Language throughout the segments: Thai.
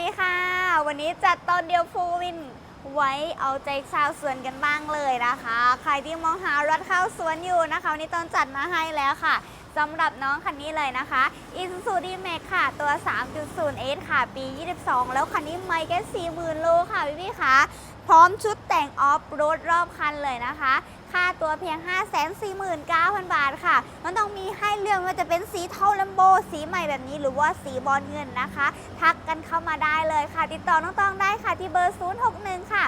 ดีค่ะ วันนี้จัดตอนเดียวฟูวิน ไว้เอาใจชาวสวนกันบ้างเลยนะคะ ใครที่มองหารถเข้าสวนอยู่นะคะวันนี้ตอนจัดมาให้แล้วค่ะสำหรับน้องคันนี้เลยนะคะ Isuzu D-Max ค่ะ ตัว 3.0S ค่ะ ปี 22 แล้วคันนี้ไม่แค่40,000 โลค่ะพี่พี่ๆค่ะพร้อมชุดแต่งออฟโรดรอบคันเลยนะคะ ค่าตัวเพียง 549,000 บาทค่ะ มันต้องมีให้เลือกว่าจะเป็นสีเทาลัมโบ สีใหม่แบบนี้หรือว่าสีบอลเงินนะคะ ทักกันเข้ามาได้เลยค่ะ ติดต่อน้องตองได้ค่ะที่เบอร์ 061 ค่ะ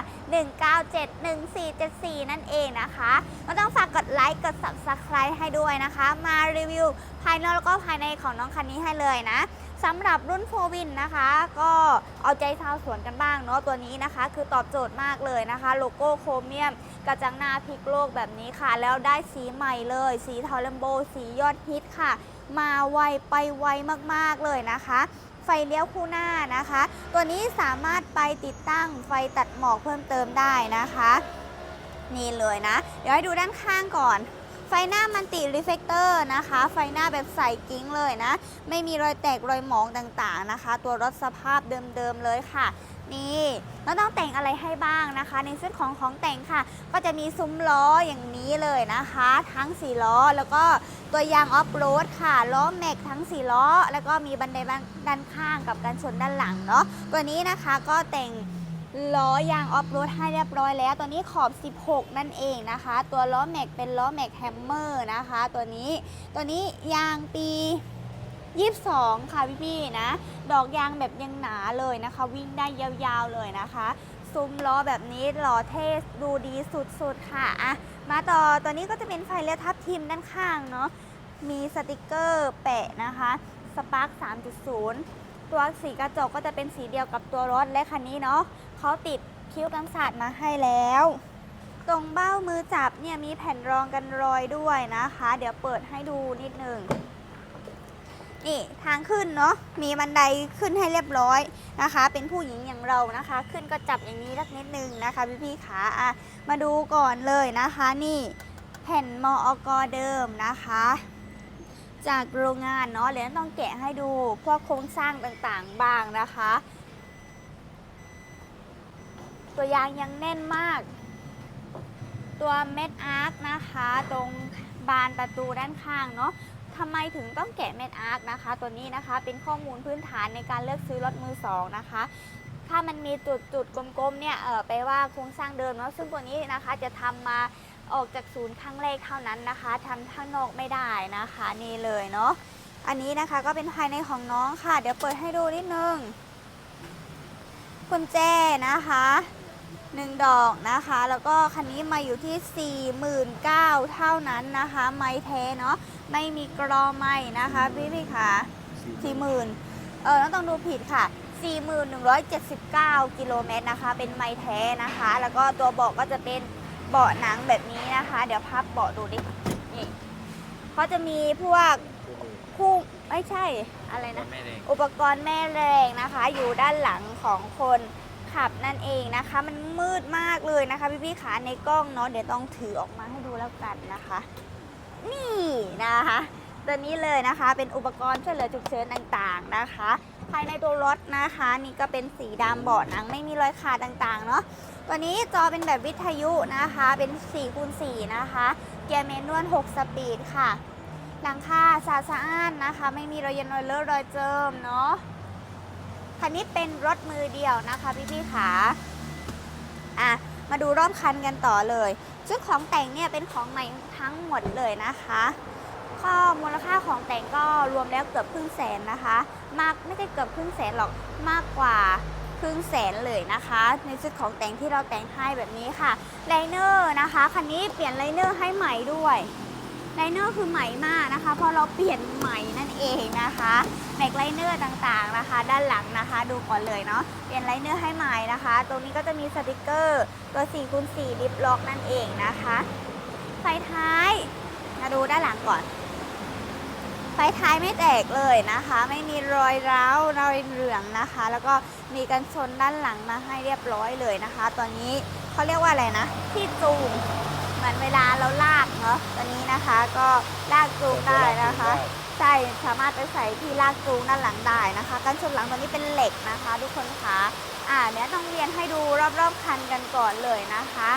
1971474 นั่นเองนะคะน้องต้องฝากกดไลค์กด subscribe ให้ด้วยนะคะ มารีวิวภายนอกแล้วก็ภายในของน้องคันนี้ให้เลยนะ สำหรับรุ่นโฟวินนะคะ ก็เอาใจชาวสวนกันบ้างเนาะตัวนี้นะคะ คือตอบโจทย์มากเลยนะคะ โลโก้โครเมียม กระจังหน้าพลิกโลกแบบนี้ค่ะ แล้วได้สีใหม่เลย สีทอลัมโบ สียอดฮิตค่ะ มาไวไปไวมากๆเลยนะคะไฟเลี้ยวคู่หน้านะคะ ตัวนี้สามารถไปติดตั้งไฟตัดหมอกเพิ่มเติมได้นะคะ นี่เลยนะ เดี๋ยวให้ดูด้านข้างก่อน ไฟหน้ามันติรีเฟกเตอร์นะคะ ไฟหน้าแบบใสกิ้งเลยนะ ไม่มีรอยแตกรอยหมองต่างๆนะคะ ตัวรถสภาพเดิมๆเลยค่ะ นี่แล้วต้องแต่งอะไรให้บ้างนะคะ ในส่วนของของแต่งค่ะ ก็จะมีซุ้มล้ออย่างนี้เลยนะคะ ทั้ง4ล้อแล้วก็ตัวยางออฟโรดค่ะล้อแม็กทั้ง4ล้อ แล้วก็มีบันไดด้านข้างกับกันชนด้านหลังเนาะตัวนี้นะคะก็แต่ง ล้อยางออฟโรดให้เรียบร้อยแล้ว ตัวนี้ขอบ 16 นั่นเองนะคะ ตัวล้อแม็กเป็นล้อแม็กแฮมเมอร์นะคะ ตัวนี้ตัวนี้ยางปี22 ค่ะพี่ๆนะ ดอกยางแบบยังหนาเลยนะคะ วิ่งได้ยาวๆเลยนะคะ ซุ้มล้อแบบนี้หล่อเท่ดูดีสุดๆค่ะอะมาต่อตัวนี้ก็จะเป็นไฟเลี้ยวทับทิมด้านข้างเนาะมีสติกเกอร์แปะนะคะสปาร์ค3.0 ตัวสีกระจกก็จะเป็นสีเดียวกับตัวรถและคันนี้เนาะ เขาติดคิ้วกันศาสตร์มาให้แล้ว ตรงเบ้ามือจับเนี่ยมีแผ่นรองกันรอยด้วยนะคะ เดี๋ยวเปิดให้ดูนิดนึงนี่ทางขึ้นเนาะมีบันไดขึ้นให้เรียบร้อยนะคะ เป็นผู้หญิงอย่างเรานะคะ ขึ้นก็จับอย่างนี้สักนิดนึงนะคะพี่พี่ๆขาอะมาดูก่อนเลยนะคะ นี่แผ่นมออกเดิมนะคะ จากโรงงานเนาะเดี๋ยวต้องแกะให้ดูพวกโครงสร้างต่างๆบ้างนะคะ ตัวยางยังแน่นมาก ตัวเม็ดอาร์คนะคะ ตรงบานประตูด้านข้างเนาะทำไมถึงต้องแกะเม็ดอาร์คนะคะ ตัวนี้นะคะเป็นข้อมูลพื้นฐานในการเลือกซื้อรถมือสองนะคะถ้ามันมีจุดจุดๆกลมๆเนี่ยเออไปว่าโครงสร้างเดิมเนาะซึ่งตัวนี้นะคะจะทำมาออกจากศูนย์ครั้งแรกเท่านั้นนะคะทำข้างนอกไม่ได้นะคะนี่เลยเนาะอันนี้นะคะก็เป็นภายในของน้องค่ะ เดี๋ยวเปิดให้ดูนิดนึงกุญแจนะคะ หนึ่งดอกนะคะ แล้วก็คันนี้มาอยู่ที่ 49,000เท่านั้นนะคะ ไม้แท้เนาะไม่มีกรอไม่นะคะพี่พี่ค่ะสี่หมื่นเออต้องดูผิดค่ะ 4,179 กิโลเมตรนะคะ เป็นไม้แท้นะคะ แล้วก็ตัวเบาะก็จะเป็นเบาะหนังแบบนี้นะคะ เดี๋ยวพับเบาะดูดินี่เขาจะมีพวกคู่ไม่ใช่อะไรนะไม่แรงอุปกรณ์แม่แรงนะคะ อยู่ด้านหลังของคน ขับนั่นเองนะคะ มันมืดมากเลยนะคะ พี่ๆขาในกล้องเนาะเดี๋ยวต้องถือออกมาให้ดูแล้วกันนะคะ นี่นะคะตัวนี้เลยนะคะเป็นอุปกรณ์ช่วยเหลือฉุกเฉินต่างๆนะคะ ภายในตัวรถนะคะ นี่ก็เป็นสีดำเบาะหนังไม่มีรอยขาดต่างๆเนาะตัวนี้จอเป็นแบบวิทยุนะคะ เป็น4คูณ4นะคะ เกียร์เมนวล6สปีดค่ะ หลังคาสะอาดนนะคะ ไม่มีรอยเย็นรอยเลอะรอยเจิมเนาะ คันนี้เป็นรถมือเดียวนะคะพี่ๆขาอะมาดูรอบคันกันต่อเลย ซึ่งของแต่งเนี่ยเป็นของใหม่ทั้งหมดเลยนะคะข้อมูลค่าของแต่งก็รวมแล้วเกือบครึ่งแสนนะคะ มากไม่ใช่เกือบครึ่งแสนหรอกมากกว่าครึ่งแสนเลยนะคะ ในชุดของแต่งที่เราแต่งให้แบบนี้ค่ะไลเนอร์นะคะคันนี้เปลี่ยนไลเนอร์ให้ใหม่ด้วย ไลเนอร์คือใหม่มากนะคะเพราะเราเปลี่ยนใหม่นั่นเองนะคะแม็กไลเนอร์ต่างๆนะคะ ด้านหลังนะคะ ดูก่อนเลยเนาะเปลี่ยนไลเนอร์ให้ใหม่นะคะ ตรงนี้ก็จะมีสติกเกอร์ ตัว4คูณ4ลิปล็อกนั่นเองนะคะไฟท้ายมาดูด้านหลังก่อน ไฟท้ายไม่แตกเลยนะคะ ไม่มีรอยร้าวรอยเหลืองนะคะ แล้วก็มีกันชนด้านหลังมาให้เรียบร้อยเลยนะคะ ตอนนี้เขาเรียกว่าอะไรนะ ที่จูง มือนเวลาเราลากเนาะตัวนี้นะคะก็ลากจูงได้นะคะ ใช่สามารถไปใส่ที่ลากจูงด้านหลังได้นะคะกันชนหลังตัวนี้เป็นเหล็กนะคะ ทุกคนคะอ่าเดี๋ยวต้องเรียนให้ดูรอบๆคันกันก่อนเลยนะคะ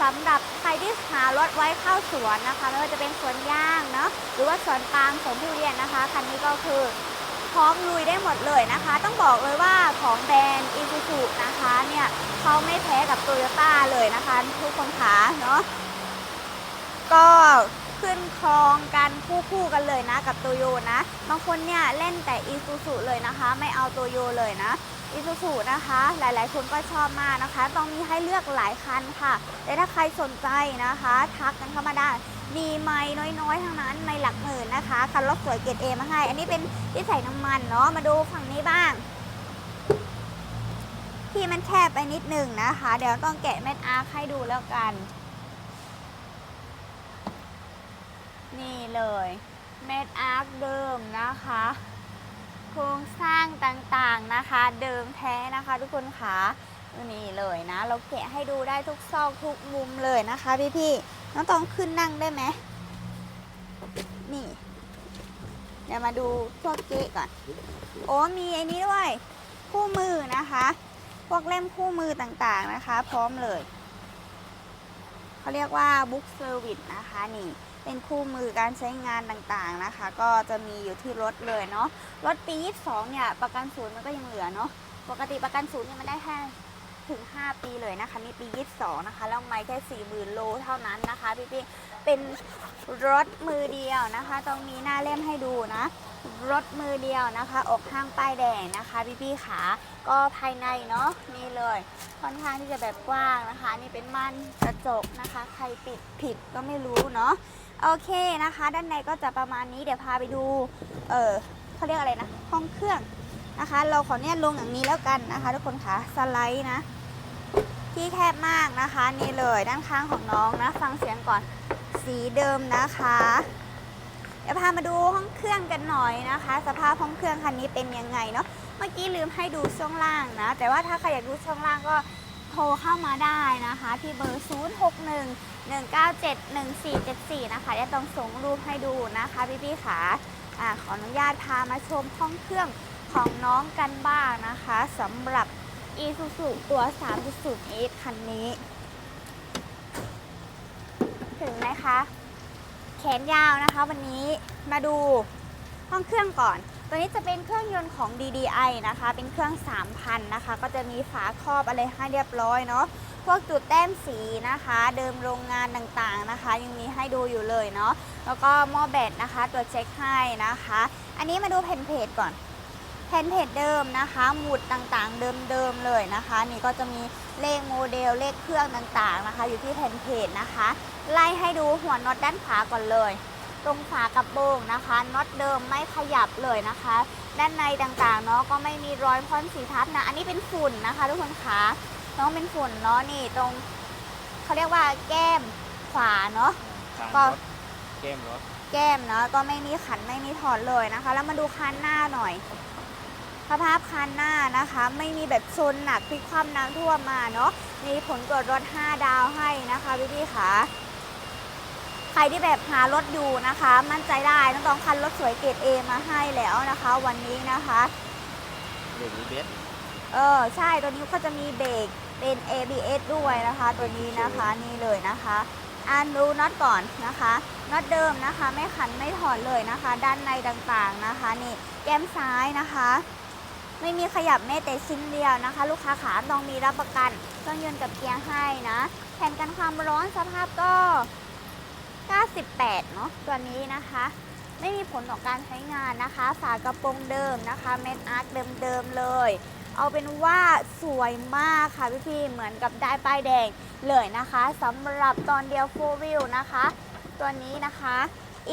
สำหรับใครที่หารถไว้เข้าสวนนะคะไม่ว่าจะเป็นสวนยางเนาะหรือว่าสวนปาล์มสวนทุเรียนนะคะ คันนี้ก็คือพร้อมลุยได้หมดเลยนะคะ ต้องบอกเลยว่าของแบรนด์อีซูซูนะคะเนี่ยเขาไม่แพ้กับโตโยต้าเลยนะคะ ทุกคนคะเนาะ ก็ขึ้นครองกันคู่คู่ๆกันเลยนะกับโตโยนะ บางคนเนี่ยเล่นแต่อีซูซูเลยนะคะ ไม่เอาโตโยเลยนะอีซูซูนะคะ หลายๆ คนก็ชอบมากนะคะ ต้องมีให้เลือกหลายคันค่ะแต่ถ้าใครสนใจนะคะ ทักกันเข้ามาได้มีไม่น้อยๆทั้งนั้นไม่หลักหมื่นนะคะคันรถสวยเกรดเอมาให้ อันนี้เป็นที่ใส่น้ำมันเนาะมาดูฝั่งนี้บ้างที่มันแคบไปนิดหนึ่งนะคะ เดี๋ยวต้องแกะเม็ดอาร์คให้ดูแล้วกัน นี่เลยเม็ดอาร์คเดิมนะคะ โครงสร้างต่างๆนะคะ เดิมแท้นะคะทุกคนคะนี่เลยนะ เราแกะให้ดูได้ทุกซอกทุกมุมเลยนะคะพี่ๆน้องต้องขึ้นนั่งได้ไหมนี่ เดี๋ยวมาดูพวกเกะก่อน โอ้มีไอ้นี้ด้วย คู่มือนะคะ พวกเล่มคู่มือต่างๆนะคะ พร้อมเลย เขาเรียกว่า Book Service นะคะนี่ เป็นคู่มือการใช้งานต่างๆนะคะ ก็จะมีอยู่ที่รถเลยเนาะรถปี 22 เนี่ยประกันศูนย์มันก็ยังเหลือเนาะปกติประกันศูนย์เนี่ยมันได้แค่ถึง 5 ปีเลยนะคะนี่ปี 22 นะคะ แล้วไม่แค่ 40,000 โลเท่านั้นนะคะพี่ๆเป็นรถมือเดียวนะคะ ตรงนี้หน้าเล่มให้ดูนะ รถมือเดียวนะคะ ออกห้างป้ายแดงนะคะ พี่ๆขาก็ภายในเนาะนี่เลย ค่อนข้างที่จะแบบกว้างนะคะ นี่เป็นม่านกระจกนะคะ ใครปิดผิดก็ไม่รู้เนาะ โอเคนะคะ ด้านในก็จะประมาณนี้เดี๋ยวพาไปดู เออเขาเรียกอะไรนะ ห้องเครื่องนะคะ เราขอเนี่ยลงอย่างนี้แล้วกันนะคะ ทุกคนคะสไลด์นะ ที่แคบมากนะคะ นี่เลยด้านข้างของน้องนะ ฟังเสียงก่อนสีเดิมนะคะ เดี๋ยวพามาดูห้องเครื่องกันหน่อยนะคะ สภาพห้องเครื่องคันนี้เป็นยังไงเนาะเมื่อกี้ลืมให้ดูช่วงล่างนะ แต่ว่าถ้าใครอยากดูช่วงล่างก็ โทรเข้ามาได้นะคะ ที่เบอร์ 0 6 1 1 9 7 1 4 7 4 นะคะจะต้องส่งรูปให้ดูนะคะพี่ๆขาอ่าขออนุญาตพามาชมห้องเครื่องของน้องกันบ้างนะคะสำหรับ Isuzu ตัว 3.0 S คันนี้ ถึงไหมคะ แขนยาวนะคะวันนี้มาดูห้องเครื่องก่อน ตัวนี้จะเป็นเครื่องยนต์ของ DDI นะคะ เป็นเครื่อง 3,000 นะคะ ก็จะมีฝาครอบอะไรให้เรียบร้อยเนาะ พวกจุดแต้มสีนะคะ เดิมโรงงานต่างๆนะคะ ยังมีให้ดูอยู่เลยเนาะ แล้วก็หม้อแบตนะคะ ตัวเช็คให้นะคะ อันนี้มาดูแผ่นเพจก่อนแผ่นเพจเดิมนะคะ หมุดต่างๆ เดิมๆเลยนะคะ นี่ก็จะมีเลขโมเดล เลขเครื่องต่างๆนะคะ อยู่ที่แผ่นเพจนะคะ ไล่ให้ดูหัวน็อตด้านขวาก่อนเลย ตรงฝากระโปรงนะคะน็อตเดิมไม่ขยับเลยนะคะ ด้านในต่างๆเนาะก็ไม่มีรอยพ่นสีทับนะ อันนี้เป็นฝุ่นนะคะ ทุกคนคะน้องเป็นฝุ่นเนาะนี่ตรงเขาเรียกว่าแก้มขวาเนาะการก็รถเกมรถแก้มเนาะก็ไม่มีขันไม่มีถอดเลยนะคะ แล้วมาดูคันหน้าหน่อยสภาพคันหน้านะคะ ไม่มีแบบชนหนักพลิกคว่ำน้ำท่วมมาเนาะมีผลตรวจรถ 5 ดาวให้นะคะพี่พี่ๆค่ะ ใครที่แบบหารถอยู่นะคะ มั่นใจได้ต้องต้องคันรถสวยเกรดเอมาให้แล้วนะคะ วันนี้นะคะหรือมีเบสเออใช่ตัวนี้ก็จะมีเบรกเป็น ABS ด้วยนะคะ ตัวนี้นะคะนี่เลยนะคะอ่านดูน็อตก่อนนะคะน็อตเดิมนะคะ ไม่ขันไม่ถอดเลยนะคะ ด้านในต่างๆนะคะ นี่แก้มซ้ายนะคะ ไม่มีขยับแม้แต่ชิ้นเดียวนะคะ ลูกค้าขาต้องมีรับประกันเครื่องยนต์กับเกียร์ให้นะแผ่นกันความร้อนสภาพก็ 98 เนาะตัวนี้นะคะ ไม่มีผลต่อการใช้งานนะคะ ฝากระโปรงเดิมนะคะเม็ดอาร์คเดิมๆเลย เอาเป็นว่าสวยมากค่ะพี่ๆเหมือนกับได้ป้ายแดงเลยนะคะสำหรับตอนเดียว4 wheel นะคะ ตัวนี้นะคะ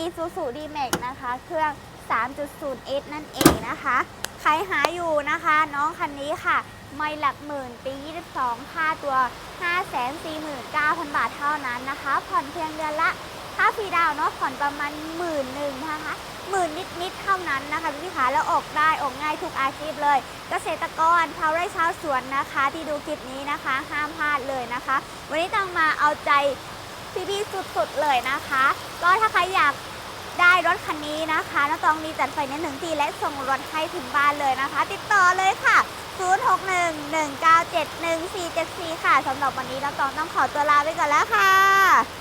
Isuzu D-Max นะคะ เครื่อง 3.0S นั่นเองนะคะ ใครหาอยู่นะคะ น้องคันนี้ค่ะ ไม่หลักหมื่นปี 22 ค่าตัว 549,000 บาทเท่านั้นนะคะ ผ่อนเพียงเดือนละ ค่าฟรีดาวเนาะผ่อนประมาณหมื่นหนึ่งนะคะหมื่นนิดๆเท่านั้นนะคะพี่ขาแล้วออกได้ออกง่ายทุกอาชีพเลย เกษตรกรชาวไร่ชาวสวนนะคะ ที่ดูคลิปนี้นะคะ ห้ามพลาดเลยนะคะ วันนี้ต้องมาเอาใจพี่ๆสุดๆเลยนะคะ ก็ถ้าใครอยากได้รถคันนี้นะคะน้องตองมีจัดไฟในหนึ่งทีและส่งรถให้ถึงบ้านเลยนะคะ ติดต่อเลยค่ะ 0611971474 ค่ะสำหรับวันนี้น้องตองต้องขอตัวลาไปก่อนแล้วค่ะ